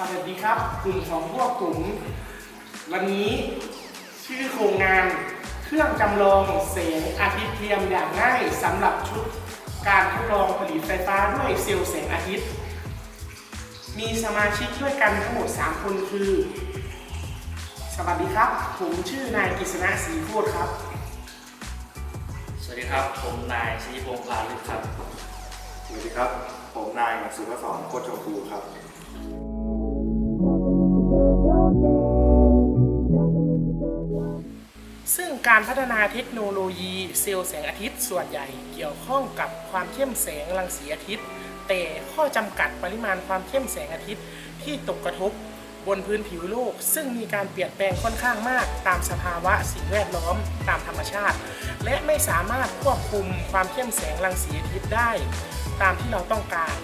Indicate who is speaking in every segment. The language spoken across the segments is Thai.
Speaker 1: วันนี้ชื่อโครงงานเครื่องจำลองแสงอาทิตย์เทียมอย่างง่ายสำหรับชุดการทดลองผลิตไฟฟ้าด้วยเซลล์แสงอาทิตย์ มีสมาชิกด้วยกันทั้งหมด 3 คนคือ สวัสดีครับ ผมชื่อนายกฤษณะศรีโพธครับ
Speaker 2: สวัสดีครับ ผมนายศรีพงษ์พาลึกครับ
Speaker 3: สวัสดีครับ ผมนายสุภศรโคตรชมพูครับ
Speaker 1: การพัฒนาเทคโนโลยีเซลล์แสงอาทิตย์ส่วนใหญ่เกี่ยวข้องกับความเข้มแสงรังสีอาทิตย์ แต่ข้อจำกัดปริมาณความเข้มแสงอาทิตย์ที่ตกกระทบบนพื้นผิวโลก ซึ่งมีการเปลี่ยนแปลงค่อนข้างมาก ตามสภาวะสิ่งแวดล้อมตามธรรมชาติ และไม่สามารถควบคุมความเข้มแสงรังสีอาทิตย์ได้ ตามที่เราต้องการ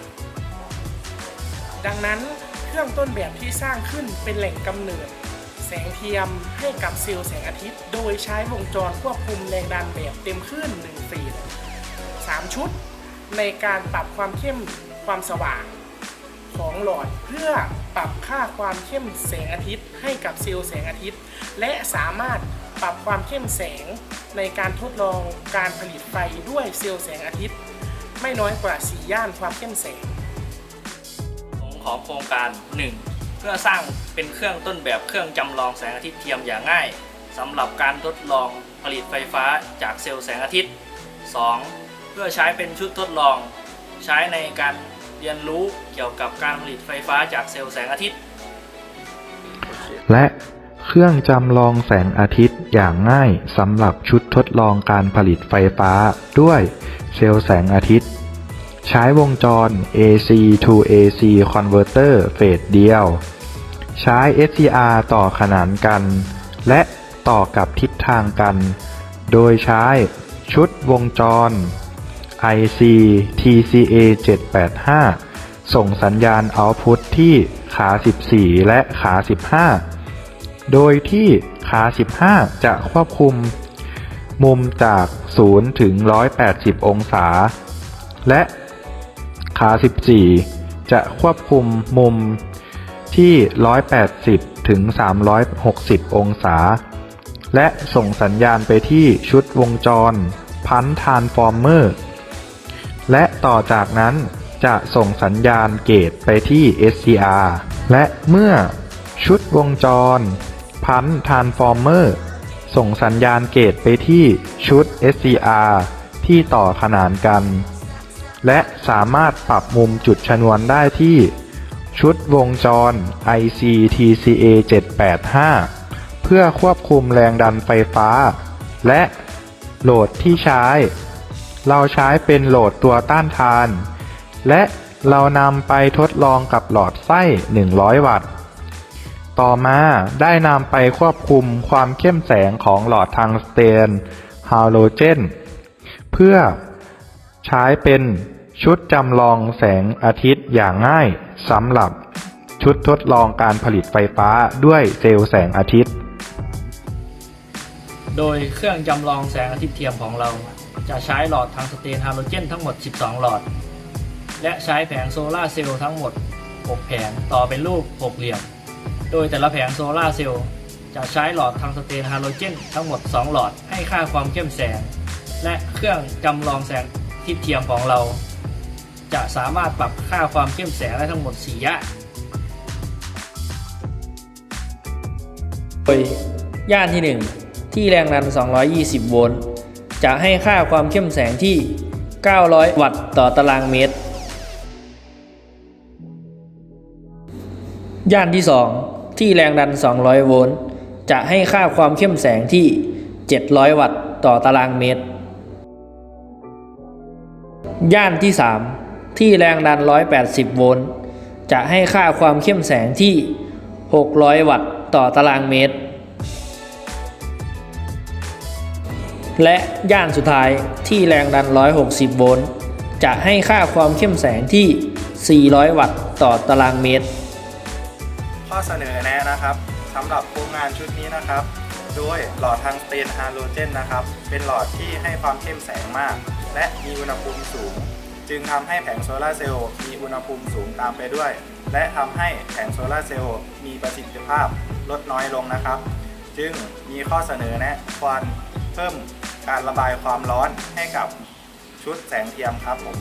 Speaker 1: ดังนั้นเครื่องต้นแบบที่สร้างขึ้นเป็นแหล่งกำเนิด แสงเทียมให้กับเซลล์แสงอาทิตย์ โดยใช้วงจรควบคุมแรงดันแบบเต็มคลื่น1ฟีด3ชุด ในการปรับความเข้มความสว่างของหลอดเพื่อปรับค่าความเข้มแสงอาทิตย์ ให้กับเซลล์แสงอาทิตย์ และสามารถปรับความเข้มแสงในการทดลองการผลิตไฟด้วยเซลล์แสงอาทิตย์ ไม่น้อยกว่า 4 ย่านความเข้มแสง
Speaker 2: ของโครงการ 1. เพื่อสร้างเป็นเครื่องต้นแบบเครื่องจำลองแสงอาทิตย์เทียมอย่างง่ายสำหรับการทดลองผลิตไฟฟ้าจากเซลล์แสงอาทิตย์ 2. เพื่อใช้เป็นชุดทดลอง ใช้ในการเรียนรู้เกี่ยวกับการผลิตไฟฟ้าจากเซลล์แสงอาทิตย์
Speaker 4: และเครื่องจำลองแสงอาทิตย์อย่างง่ายสำหรับชุดทดลองการผลิตไฟฟ้าด้วยเซลล์แสงอาทิตย์ ใช้วงจร AC to AC converter เฟสเดียว ใช้ SCR ต่อขนานกัน และต่อกับทิศทางกัน โดยใช้ชุดวงจร IC TCA 785 ส่งสัญญาณเอาต์พุตที่ขา 14 และขา 15 โดยที่ขา 15 จะควบคุม มุมจาก 0 ถึง 180 องศา และขา 14 จะควบคุมมุม ที่ 180 ถึง 360 องศา และส่งสัญญาณไปที่ชุดวงจร พันทานฟอร์เมอร์ และต่อจากนั้นจะส่งสัญญาณเกตไปที่ SCR และเมื่อชุดวงจร พันทานฟอร์เมอร์ ส่งสัญญาณเกตไปที่ชุด SCR ที่ต่อขนานกัน และสามารถปรับมุมจุดชนวนได้ที่ ชุดวงจร IC TCA 785 เพื่อควบคุมแรงดันไฟฟ้า และโหลดที่ใช้ เราใช้เป็นโหลดตัวต้านทาน และเรานำไปทดลองกับหลอดไส้ 100 วัตต์ ต่อมาได้นำไปควบคุมความเข้มแสงของหลอดทางสเตนฮาโลเจน เพื่อใช้เป็น ชุดจำลองแสงอาทิตย์อย่างง่ายสำหรับชุดทดลองการผลิตไฟฟ้าด้วยเซลล์แสงอาทิตย์
Speaker 2: โดยเครื่องจำลองแสงอาทิตย์เทียมของเรา จะใช้หลอดทางสเตนฮาโลเจนทั้งหมด 12 หลอด และใช้แผงโซลาร์เซลล์ทั้งหมด 6 แผงต่อเป็นรูปหกเหลี่ยม โดยแต่ละแผงโซลาร์เซลล์จะใช้หลอดทางสเตนฮาโลเจนทั้งหมด 2 หลอดให้ค่าความเข้มแสง และเครื่องจำลองแสงอาทิตย์เทียมของเรา จะสามารถปรับค่าความเข้มแสงได้ทั้งหมด 4ย่านโดยย่านที่ 1 ที่แรงดัน 220 โวลต์จะให้ค่าความเข้มแสงที่ 900 วัตต์ต่อตารางเมตร ย่านที่ 2 ที่แรงดัน 200 โวลต์จะให้ค่าความเข้มแสงที่ 700 วัตต์ต่อตารางเมตร ย่านที่ 3 ที่แรงดัน 180 โวลต์ จะให้ค่าความเข้มแสงที่ 600 วัตต์ต่อตารางเมตร และย่านสุดท้ายที่แรงดัน 160 โวลต์ จะให้ค่าความเข้มแสงที่ 400 วัตต์ต่อตารางเมตร
Speaker 3: ข้อเสนอแนะนะครับสำหรับโครงงานชุดนี้นะครับโดยหลอดทางสเตนฮาโลเจนนะครับ เป็นหลอดที่ให้ความเข้มแสงมาก และมีอุณหภูมิสูง จึงทำให้แผงโซลาร์เซลล์มีอุณหภูมิสูงตามไปด้วย และทำให้แผงโซลาร์เซลล์มีประสิทธิภาพลดน้อยลงนะครับ จึงมีข้อเสนอแนะควรเพิ่มการระบายความร้อนให้กับชุดแสงเทียมครับผม